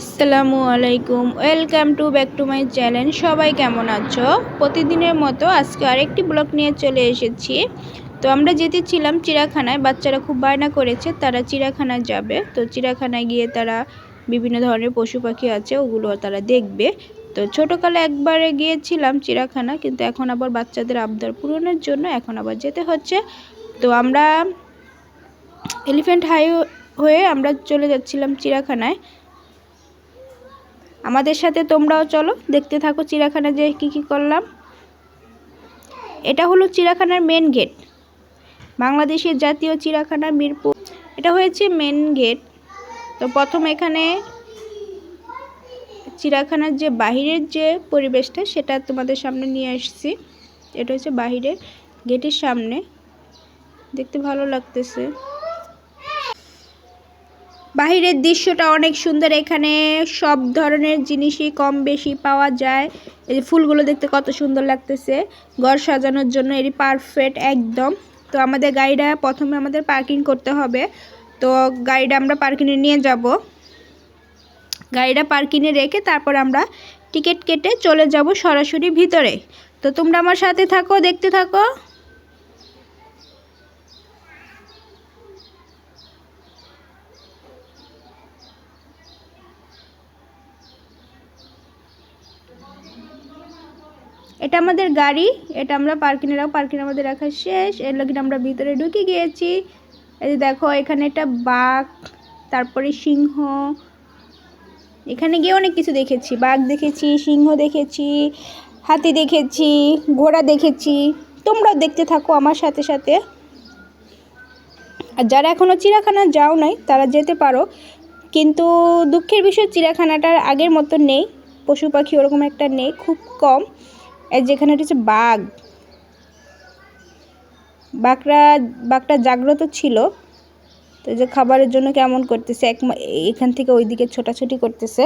আসসালামু আলাইকুম, welcome to back to my channel. সবাই কেমন আছো? প্রতিদিনের মতো আজকে আরেকটি ব্লগ নিয়ে চলে এসেছি। তো আমরা যেতে ছিলাম চিড়াখানায় বাচ্চারা খুব বায়না করেছে, তারা চিড়াখানায় যাবে। তো চিড়াখানায় গিয়ে তারা বিভিন্ন ধরনের পশু পাখি আছে, ওগুলো তারা দেখবে। তো ছোটোকালে একবারে গিয়েছিলাম চিড়াখানা কিন্তু এখন আবার বাচ্চাদের আবদার পূরণের জন্য এখন আবার যেতে হচ্ছে। তো আমরা এলিফ্যান্ট হাই হয়ে আমরা চলে যাচ্ছিলাম চিড়াখানায় আমাদের সাথে তোমরাও চলো, দেখতে থাকো চিড়াখানা যে কী কী করলাম। এটা হলো চিড়াখানার মেন গেট বাংলাদেশের জাতীয় চিড়াখানা মিরপুর। এটা হয়েছে মেন গেট তো প্রথম এখানে চিড়াখানার যে বাহিরের যে পরিবেশটা, সেটা তোমাদের সামনে নিয়ে আসছি। এটা হচ্ছে বাহিরে গেটের সামনে। দেখতে ভালো লাগতেছে। বাহিরের দৃশ্যটা অনেক সুন্দর। এখানে সব ধরনের জিনিসই কম বেশি পাওয়া যায়। এই ফুলগুলো দেখতে কত সুন্দর লাগতেছে। ঘর সাজানোর জন্য এটি পারফেক্ট একদম। তো আমাদের গাড়িটা প্রথমে আমাদের পার্কিং করতে হবে। তো গাড়িটা আমরা পার্কিংয়ে নিয়ে যাব। গাড়িটা পার্কিংয়ে রেখে তারপর আমরা টিকিট কেটে চলে যাব সরাসরি ভিতরে। তো তোমরা আমার সাথে থাকো, দেখতে থাকো। এটা আমাদের গাড়ি, এটা আমরা পার্কিংয়ে রাখব পার্কিং আমাদের রাখা শেষ। এর লগে আমরা ভিতরে ঢুকে গিয়েছি। এই যে দেখো, এখানে একটা বাঘ, তারপরে সিংহ। এখানে গিয়ে অনেক কিছু দেখেছি। বাঘ দেখেছি, সিংহ দেখেছি, হাতি দেখেছি, ঘোড়া দেখেছি। তোমরাও দেখতে থাকো আমার সাথে সাথে। আর যারা এখনও চিড়াখানা যাও নাই, তারা যেতে পারো। কিন্তু দুঃখের বিষয় চিড়াখানাটার আগের মতো নেই। পশু পাখি ওরকম একটা নেই, খুব কম। যেখানে হচ্ছে বাঘ। বাঘরা, বাঘটা জাগ্রত ছিল। তো যে খাবারের জন্য কেমন করতেছে? এক এখান থেকে ওইদিকে ছোটাছুটি করতেছে।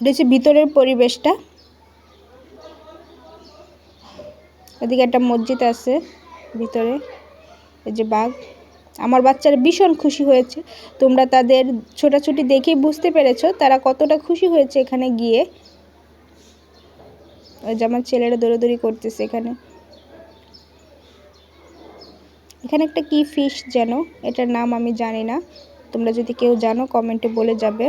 এটা ভিতরের পরিবেশটা। ওদিকে একটা মসজিদ আছে ভিতরে। এই যে বাঘ। আমার বাচ্চারা ভীষণ খুশি হয়েছে। তোমরা তাদের ছোটাছুটি দেখেই বুঝতে পেরেছ তারা কতটা খুশি হয়েছে এখানে গিয়ে। ওই যে আমার ছেলেরা দৌড়াদৌড়ি করতেছে এখানে। এখানে একটা কি ফিশ যেন? এটার নাম আমি জানি না। তোমরা যদি কেউ জানো কমেন্টে বলে যাবে।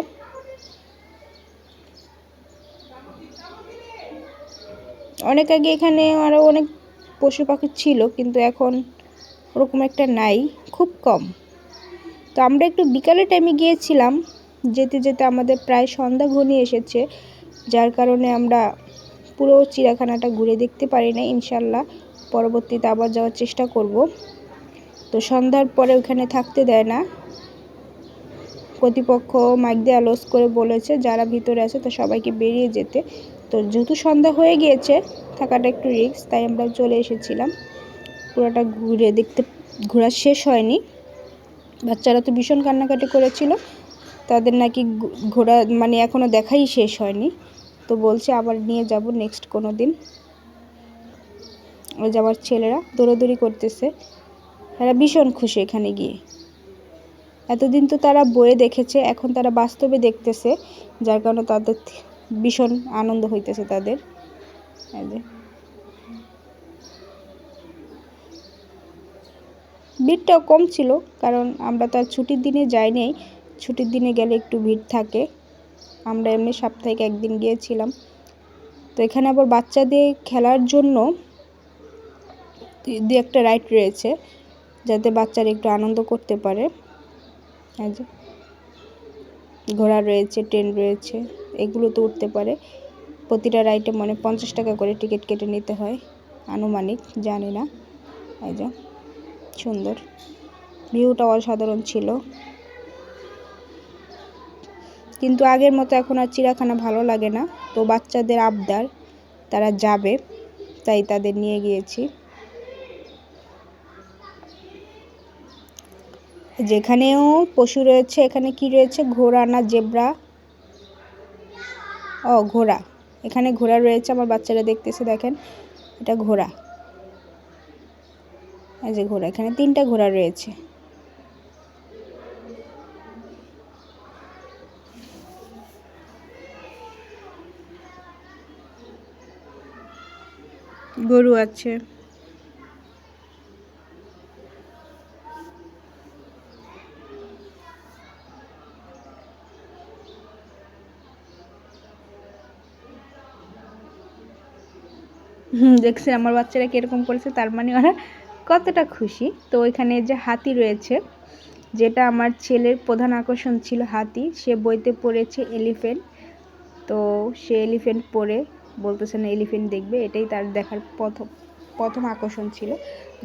অনেক আগে এখানে আরও অনেক পশু পাখি ছিল, কিন্তু এখন ওরকম একটা নাই, খুব কম। তো আমরা একটু বিকালের টাইমে গিয়েছিলাম, যেতে যেতে আমাদের প্রায় সন্ধ্যা ঘনিয়ে এসেছে, যার কারণে আমরা পুরো চিড়াখানাটা ঘুরে দেখতে পারি না ইনশাল্লাহ পরবর্তীতে আবার যাওয়ার চেষ্টা করব। তো সন্ধ্যার পরে ওখানে থাকতে দেয় না। কর্তৃপক্ষ মাইক দিয়ে আলোস করে বলেছে, যারা ভিতরে আছে তো সবাইকে বেরিয়ে যেতে। তো যেহেতু সন্ধ্যা হয়ে গিয়েছে, থাকাটা একটু রিস্ক তাই আমরা চলে এসেছিলাম। পুরোটা ঘুরে দেখতে, ঘোরা শেষ হয়নি। বাচ্চারা তো ভীষণ কান্নাকাটি করেছিল। তাদের নাকি ঘোরা মানে এখনও দেখাই শেষ হয়নি। তো বলছে আবার নিয়ে যাব নেক্সট কোনো দিন। ওই যে আমার ছেলেরা দৌড়াদৌড়ি করতেছে। তারা ভীষণ খুশি এখানে গিয়ে। এতদিন তো তারা বয়ে দেখেছে, এখন তারা বাস্তবে দেখতেছে। যার কারণে তাদের ভীষণ আনন্দ হইতেছে তাদের। ভিড়টাও কম ছিল, কারণ আমরা তো আর ছুটির দিনে যাইনি ছুটির দিনে গেলে একটু ভিড় থাকে। আমরা এমনি সাপ্তাহিক একদিন গিয়েছিলাম। তো এখানে আবার বাচ্চাদের খেলার জন্য দু একটা রাইড রয়েছে, যাতে বাচ্চারা একটু আনন্দ করতে পারে। ঘোড়া রয়েছে, ট্রেন রয়েছে, এগুলো তো উঠতে পারে। প্রতিটা রাইডে মানে পঞ্চাশ টাকা করে টিকিট কেটে নিতে হয়, আনুমানিক, জানি না। এই যে সুন্দর। ভিউটা অসাধারণ ছিল। কিন্তু আগের মতো এখন আর চিড়াখানা ভালো লাগে না। তো বাচ্চাদের আবদার, তারা যাবে, তাই তাদের নিয়ে গিয়েছি। যেখানেও পশু রয়েছে, এখানে কি রয়েছে? ঘোড়া না জেব্রা? ও, ঘোড়া। এখানে ঘোড়া রয়েছে, আমার বাচ্চারা দেখতেছে, দেখেন। এটা ঘোড়া। এই যে ঘোড়া, এখানে তিনটা ঘোড়া রয়েছে। গরু আছে। দেখছে আমার বাচ্চারা কীরকম করেছে, তার মানে ওরা কতটা খুশি। তো ওইখানে যে হাতি রয়েছে, যেটা আমার ছেলের প্রধান আকর্ষণ ছিল হাতি, সে বইতে পড়েছে এলিফেন্ট। তো সে এলিফেন্ট পড়ে, বলতেছে না এলিফেন্ট দেখবে, এটাই তার দেখার প্রথম প্রথম আকর্ষণ ছিল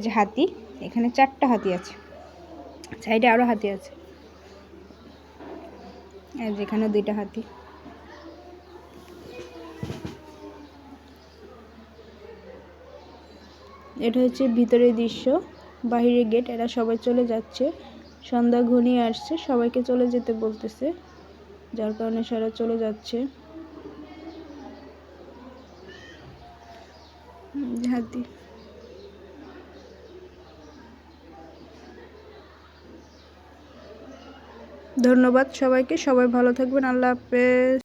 যে হাতি। এখানে চারটা হাতি আছে, সাইডে আরও হাতি আছে। আর যেখানে দুইটা হাতি। এটা হচ্ছে ভিতরের দৃশ্য, বাহিরের গেট এরা সবাই চলে যাচ্ছে। সন্ধ্যা ঘনিয়ে আসছে, সবাইকে চলে যেতে বলতেছে, যার কারণে সারা চলে যাচ্ছে। হাতি ধন্যবাদ সবাইকে, সবাই ভালো থাকবেন, আল্লাহ হাফেজ।